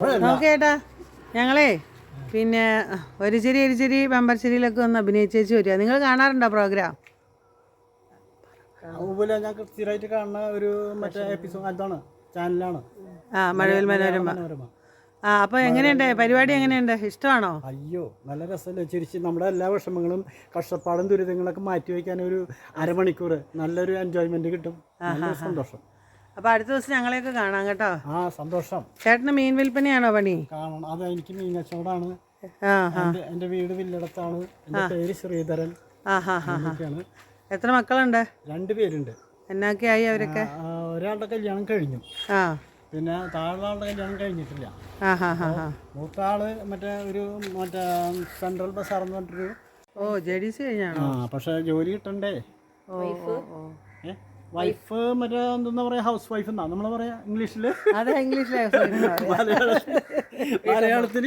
നോക്കി ഞങ്ങളെ പിന്നെ ഒരു ചിരി ഒരു ചിരി ബമ്പർശ്ശേരിയിലൊക്കെ ഒന്ന് അഭിനയിച്ചേച്ച് വരിക. നിങ്ങൾ കാണാറുണ്ടോ പ്രോഗ്രാം? ഞാൻ സ്ഥിരമായിട്ട് കാണുന്ന ഒരു മറ്റേ എപ്പിസോഡ് അതാണ് ചാനലാണ്. ആ മഴവിൽ മനോരമ. ആ അപ്പോൾ എങ്ങനെയുണ്ട്? പരിപാടി എങ്ങനെയുണ്ട്? ഇഷ്ടമാണോ? അയ്യോ നല്ല രസമല്ലേ. ചിരിച്ച് നമ്മുടെ എല്ലാ വിഷമങ്ങളും കഷ്ടപ്പാടും ദുരിതങ്ങളൊക്കെ മാറ്റി വയ്ക്കാൻ ഒരു അരമണിക്കൂർ നല്ലൊരു എൻജോയ്മെന്റ് കിട്ടും സന്തോഷം. അപ്പോൾ അടുത്ത ദിവസം ഞങ്ങളെയൊക്കെ കാണാം കേട്ടോ. ആ സന്തോഷം. ചേട്ടന് മീൻ വിൽപ്പനയാണോ പണി? കാണണം. അത് എനിക്ക് മീൻ കച്ചവടമാണ്. എന്റെ വീട് വില്ലടത്താണ്. പേര് ശ്രീധരൻ. എത്ര മക്കളുണ്ട്? രണ്ട് പേരുണ്ട്. എന്നൊക്കെയായി അവരൊക്കെ? ഒരാളുടെ കല്യാണം കഴിഞ്ഞു. പിന്നെ താഴെ കല്യാണം കഴിഞ്ഞിട്ടില്ല. മൂത്ത ആൾ മറ്റേ ഒരു മറ്റേ സെൻട്രൽ ബസ് പറഞ്ഞിട്ടൊരു ഓ ജെ ഡി സി കഴിഞ്ഞാണോ? പക്ഷെ ജോലി കിട്ടണ്ടേ? ഓ. വൈഫ് മറ്റേ എന്താ പറയാ ഹൗസ് വൈഫ് എന്നാ? നമ്മൾ പറയാ ഇംഗ്ലീഷിൽ? അതെ ഇംഗ്ലീഷിലെ മലയാളത്തിൽ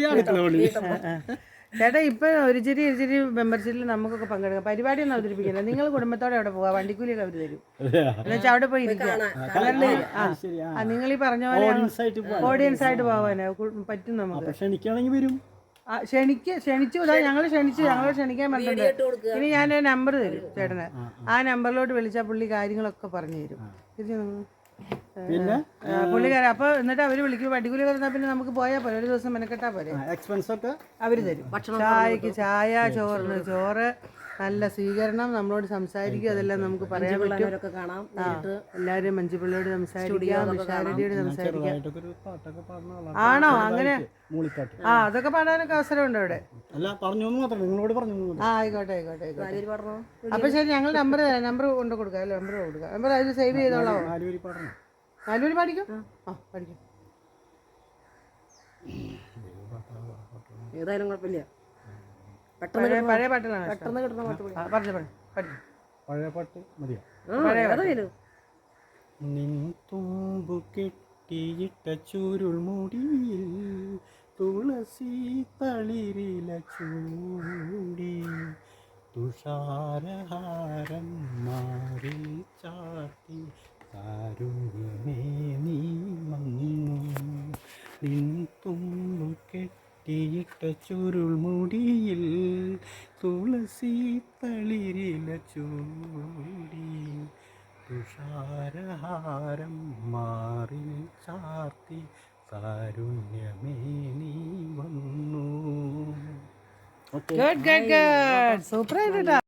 ചേട്ടാ ഇപ്പൊ ഒരു ചിരി ഒരു ചിരി മെമ്പർഷിപ്പിൽ നമുക്കൊക്കെ പങ്കെടുക്കാം. പരിപാടി ഒന്നും അവതരിപ്പിക്കില്ല. നിങ്ങൾ കുടുംബത്തോടെ അവിടെ പോവാ. വണ്ടിക്കൂലിയൊക്കെ അവർ തരും. എന്നുവെച്ചാൽ അവിടെ പോയി ഇരിക്കുക നിങ്ങൾ ഈ പറഞ്ഞ പോലെ ഓഡിയൻസ് ആയിട്ട് പോവാനോ? പറ്റും നമുക്ക്. പക്ഷെ എനിക്കാണെങ്കിൽ വരും. ക്ഷണിക്ക് ക്ഷണിച്ചു ഞങ്ങൾ ക്ഷണിച്ചു ഞങ്ങൾ ക്ഷണിക്കാൻ പറ്റുന്നുണ്ട് ഇനി ഞാൻ നമ്പർ തരും ചേട്ടന്. ആ നമ്പറിലോട്ട് വിളിച്ചാൽ പുള്ളി കാര്യങ്ങളൊക്കെ പറഞ്ഞു തരും. പിന്നെ? പുള്ളിക്കാരൻ അപ്പൊ എന്നിട്ട് അവർ വിളിക്കും. വണ്ടിക്കൂലി തന്നാൽ പിന്നെ നമുക്ക് പോയാൽ പോരെ. ഒരു ദിവസം മെനക്കെട്ടാ പോരെ. എക്സ്പെൻസ് ഒക്കെ? അവർ തരും. ചായക്ക് ചായ ചോറിന് ചോറ്. നല്ല സ്വീകരണം നമ്മളോട് സംസാരിക്കും അതെല്ലാം നമുക്ക് പറയാൻ പറ്റും. കാണാം എല്ലാവരും മഞ്ജുപിള്ളയോട് സംസാരിക്കാം സംസാരിക്കാം. ആണോ? അങ്ങനെ ആ അതൊക്കെ പാടാനൊക്കെ അവസരമുണ്ട് അവിടെ. ആ ആയിക്കോട്ടെ ആയിക്കോട്ടെ ആയിക്കോട്ടെ. അപ്പൊ ശരി ഞങ്ങൾ നമ്പർ തരാം. നമ്പർ കൊണ്ട് കൊടുക്കാം അല്ലേ? നമ്പർ കൊടുക്കാം. നമ്പർ അതിൽ സേവ് ചെയ്തോളാം. നാലുപേരി പാടിക്കും? ആ. പഠിക്കും ഏതായാലും കുഴപ്പമില്ല. പഴയ പഴയ പാട്ടുകളാണ്. പെട്ടെന്ന് കിട്ടുന്ന പാട്ട് ആ, പറഞ്ഞു പറഞ്ഞു. പഠിക്കും പഴയ പാട്ട് മതിയോ? ആ, ഏതായാലും നിൻ തുമ്പു കെട്ടിയിട്ട ചുരുൾമുടിയിൽ തുളസി തളിരില ചൂടി തുഷാരഹാരം മാറി ചാത്തി കാരുണ്യമേ നീ വന്നു നിൻ തുമ്പു കെട്ടിയിട്ട ചുരുൾമുടിയിൽ തുളസി തളിരില ചൂടി. തുഷാരഹാരം മാറി ചാർത്തി കാരുണ്യമേ നീ വന്നു. ഗുഡ് ഗുഡ് ഗുഡ് സൂപ്പർ ആയിട്ടാ